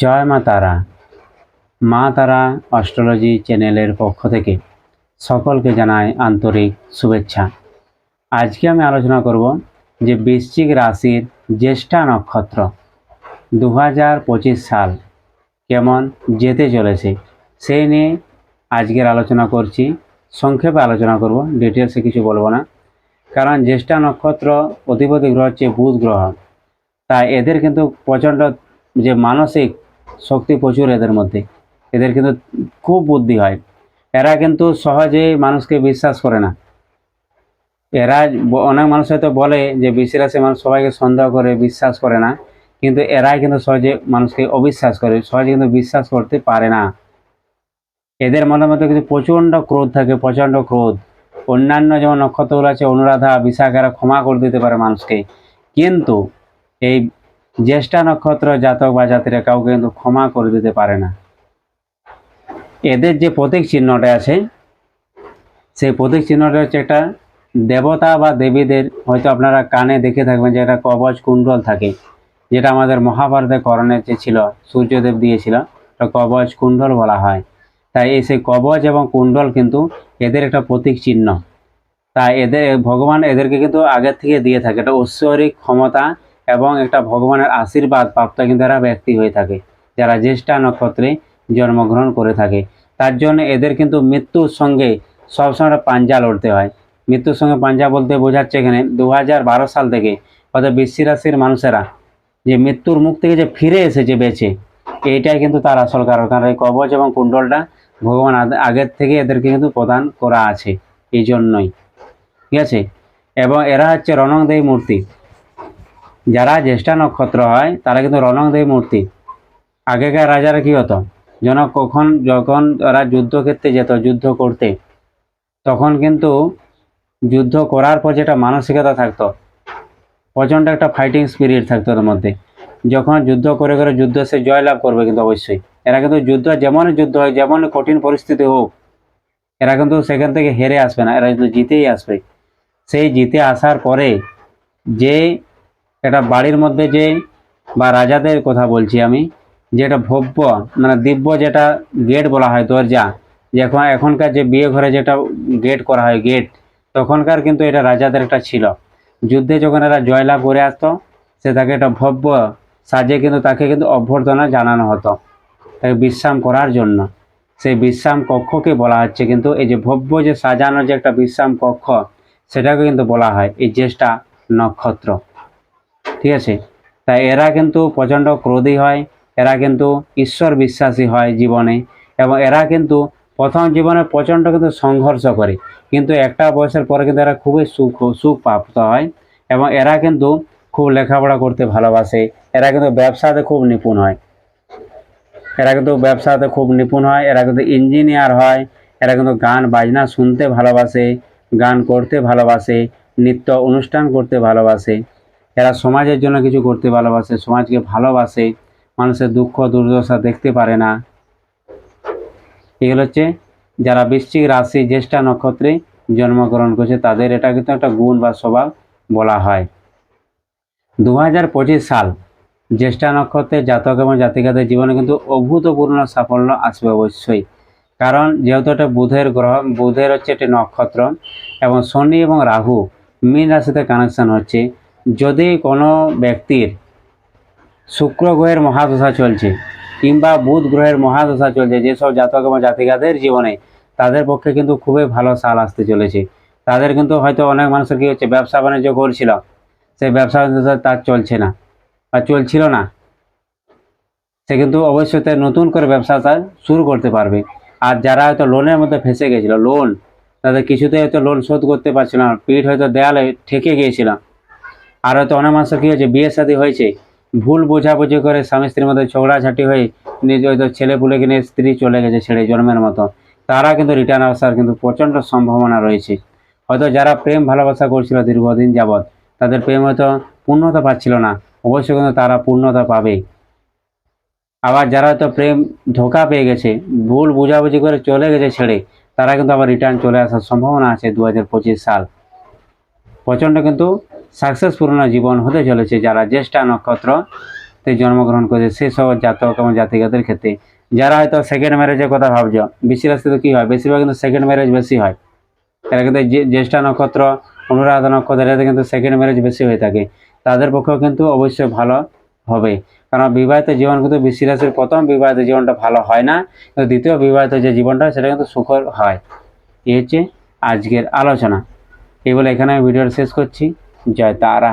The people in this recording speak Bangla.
জয় মা তারা। মা তারা অস্ট্রোলজি চ্যানেলের পক্ষ থেকে সকলকে জানাই আন্তরিক শুভেচ্ছা। আজকে আমি আলোচনা করব যে বৃশ্চিক রাশির জ্যেষ্ঠা নক্ষত্র দু পঁচিশ সাল কেমন যেতে চলেছে সেই নিয়ে আজকের আলোচনা করছি। সংক্ষেপে আলোচনা করব ডিটেলসে কিছু বলব না। কারণ জ্যেষ্ঠা নক্ষত্র অধিপতি গ্রহ হচ্ছে বুধ গ্রহ। তাই এদের কিন্তু প্রচণ্ড যে মানসিক শক্তি প্রচুর এদের মধ্যে। এদের কিন্তু খুব বুদ্ধি হয়। এরা কিন্তু সহজে মানুষকে বিশ্বাস করে না। এরা অনেক মানুষ হয়তো বলে যে বিশ্বাসে মানুষ সবাইকে সন্দেহ করে, বিশ্বাস করে না। কিন্তু এরাই কিন্তু সহজে মানুষকে অবিশ্বাস করে, সহজে কিন্তু বিশ্বাস করতে পারে না। এদের মনের মধ্যে কিন্তু প্রচণ্ড ক্রোধ থাকে, প্রচণ্ড ক্রোধ। অন্যান্য যেমন নক্ষত্রগুলো আছে, অনুরাধা, বিশাখারা ক্ষমা করে দিতে পারে মানুষকে। কিন্তু এই জ্যেষ্ঠা নক্ষত্র জাতক বা জাতিরা কাউকে কিন্তু ক্ষমা করে দিতে পারে না। এদের যে প্রতীক চিহ্নটা আছে, সেই প্রতীক চিহ্নটা হচ্ছে একটা দেবতা বা দেবীদের, হয়তো আপনারা কানে দেখে থাকবেন যে একটা কবচ কুণ্ডল থাকে, যেটা আমাদের মহাভারতের করণের যে ছিল, সূর্যদেব দিয়েছিল কবচ কুণ্ডল বলা হয়। তাই এই সেই কবচ এবং কুণ্ডল কিন্তু এদের একটা প্রতীক চিহ্ন। তাই এদের, ভগবান এদেরকে কিন্তু আগের থেকে দিয়ে থাকে এটা ঐশ্বরিক ক্ষমতা এবং একটা ভগবানের আশীর্বাদ প্রাপ্ত কিন্তু এরা ব্যক্তি হয়ে থাকে, যারা জ্যেষ্ঠা নক্ষত্রে জন্মগ্রহণ করে থাকে। তার জন্য এদের কিন্তু মৃত্যুর সঙ্গে সবসময় পাঞ্জা লড়তে হয়। মৃত্যুর সঙ্গে পাঞ্জা বলতে বোঝাচ্ছে এখানে দু সাল থেকে অর্থাৎ বৃশ্চিক রাশির মানুষেরা যে মৃত্যুর মুখ থেকে যে ফিরে এসেছে বেঁচে, এইটাই কিন্তু তার আসল কারণ। কারণ এই কবচ এবং কুণ্ডলটা ভগবান আগের থেকে এদেরকে কিন্তু প্রদান করা আছে, এই জন্যই। ঠিক আছে? এবং এরা হচ্ছে রণংদেবী মূর্তি। যারা জ্যেষ্ঠা নক্ষত্র হয়, তারা কিন্তু রণংদেবী মূর্তি। আগেকার রাজারা কি হতো? যেন কখন যখন ওরা যুদ্ধক্ষেত্রে যেত, যুদ্ধ করতে, তখন কিন্তু যুদ্ধ করার পর যেটা মানসিকতা থাকতো, প্রচণ্ড একটা ফাইটিং স্পিরিট থাকতো ওদের মধ্যে। যখন যুদ্ধ করে করে যুদ্ধ সে জয়লাভ করবে কিন্তু অবশ্যই। এরা কিন্তু যুদ্ধ যেমনই যুদ্ধ হয়, যেমন কঠিন পরিস্থিতি হোক, এরা কিন্তু সেখান থেকে হেরে আসবে না, এরা কিন্তু জিতেই আসবে। সেই জিতে আসার পরে যে একটা বাড়ির মধ্যে যে বা রাজাদের কথা বলছি আমি যেটা ভব্য মানে দিব্য যেটা গেট বলা হয় দরজা, যে এখন এখনকার যে বিয়ে ঘরে যেটা গেট করা হয় গেট তখনকার কিন্তু এটা রাজাদের একটা ছিল। যুদ্ধে যখন এরা জয়লাভ করে আসতো, সে তাকে একটা ভব্য সাজে কিন্তু তাকে কিন্তু অভ্যর্থনা জানানো হতো। তাকে বিশ্রাম করার জন্য। সেই বিশ্রাম কক্ষকে বলা হচ্ছে কিন্তু এই যে ভব্য যে সাজানোর যে একটা বিশ্রাম কক্ষ, সেটাকে কিন্তু বলা হয়। এই জ্যেষ্ঠা নক্ষত্র। ঠিক আছে? তাই এরা কিন্তু প্রচণ্ড ক্রোধী হয়, এরা কিন্তু ঈশ্বর বিশ্বাসী হয় জীবনে এবং এরা কিন্তু প্রথম জীবনে প্রচণ্ড কিন্তু সংঘর্ষ করে। কিন্তু একটা বয়সের পরে কিন্তু এরা খুবই সুখ সুখ প্রাপ্ত হয় এবং এরা কিন্তু খুব লেখাপড়া করতে ভালোবাসে। এরা কিন্তু ব্যবসাতে খুব নিপুণ হয়। এরা কিন্তু ব্যবসাতে খুব নিপুণ হয়, এরা কিন্তু ইঞ্জিনিয়ার হয়, এরা কিন্তু গান, বাজনা শুনতে ভালোবাসে, গান করতে ভালোবাসে, নৃত্য অনুষ্ঠান করতে ভালোবাসে। এরা সমাজের জন্য কিছু করতে ভালোবাসে, সমাজকে ভালোবাসে, মানুষের দুঃখ, দুর্দশা দেখতে পারে না। এগুলো হচ্ছে যারা বৃশ্চিক রাশি, জ্যেষ্ঠা নক্ষত্রে জন্মগ্রহণ করছে, তাদের এটা কিন্তু একটা গুণ বা স্বভাব বলা হয়। দু হাজার পঁচিশ সাল, জ্যেষ্ঠা নক্ষত্রের জাতক এবং জাতিকাদের জীবনে কিন্তু অভূতপূর্ণ সাফল্য আসবে অবশ্যই। কারণ যেহেতু এটা বুধের গ্রহ, বুধের হচ্ছে একটি নক্ষত্র এবং শনি এবং রাহু মীন রাশিতে কানেকশান হচ্ছে। যদি কোনো ব্যক্তির শুক্র গ্রহের মহাদশা চলছে কিংবা বুধ গ্রহের মহাদশা চলছে, যেসব জাতক এবং জাতিকাদের জীবনে তাদের পক্ষে কিন্তু খুবই ভালো সাল আসতে চলেছে। তাদের কিন্তু হয়তো অনেক মানুষের কি হচ্ছে, ব্যবসা বাণিজ্য করছিল সেই ব্যবসা বাণিজ্য তার চলছে না বা চলছিল না। সে কিন্তু অবশ্যই তার নতুন করে ব্যবসাটা শুরু করতে পারবে। আর যারা হয়তো লোনের মধ্যে ফেসে গেছিল লোন তাদের কিছুতে হয়তো লোন শোধ করতে পারছিল না, পিঠ হয়তো দেয়ালে ঠেকে গিয়েছিল। আর হয়তো মানুষের কী হয়েছে, বিয়ে শাদী হয়েছে। ভুল বোঝাবুঝি করে স্বামী স্ত্রীর মধ্যে ঝগড়াঝাটি হয়ে নিজ হয়তো ছেলে পুলেকে নিয়ে স্ত্রী চলে গেছে ছেড়ে জন্মের মতো। তারা কিন্তু রিটার্ন আসার কিন্তু প্রচণ্ড সম্ভাবনা রয়েছে। হয়তো যারা প্রেম ভালোবাসা করছিল দীর্ঘদিন যাবৎ, তাদের প্রেম হয়তো পূর্ণতা পাচ্ছিল না। অবশ্যই কিন্তু তারা পূর্ণতা পাবে। আবার যারা হয়তো প্রেম ধোকা পেয়ে গেছে, ভুল বোঝাবুঝি করে চলে গেছে ছেড়ে, তারা কিন্তু আবার রিটার্ন চলে আসার সম্ভাবনা আছে দু হাজার পঁচিশ সাল। প্রচণ্ড কিন্তু সাকসেসপূর্ণ জীবন হতে চলেছে, যারা জ্যেষ্ঠা নক্ষত্র তে জন্মগ্রহণ করেছে, সে সব জাতক এবং জাতিকাদের ক্ষেত্রে। যারা হয়তো সেকেন্ড ম্যারেজের কথা ভাবছ বৃষ্টি রাশিতে কী হয়? বেশিরভাগ কিন্তু সেকেন্ড ম্যারেজ বেশি হয়। এরা কিন্তু জ্যেষ্ঠা নক্ষত্র, অনুরাধা নক্ষত্র এটাতে কিন্তু সেকেন্ড ম্যারেজ বেশি হয়ে থাকে। তাদের পক্ষেও কিন্তু অবশ্যই ভালো হবে। কারণ বিবাহিত জীবন কিন্তু বৃষ্টি রাশির প্রথম বিবাহিত জীবনটা ভালো হয় না, কিন্তু দ্বিতীয় বিবাহিত যে জীবনটা, সেটা কিন্তু সুখর হয়। এই হচ্ছে আজকের আলোচনা। এই বলে এখানে আমি ভিডিওটা শেষ করছি। জয় তারা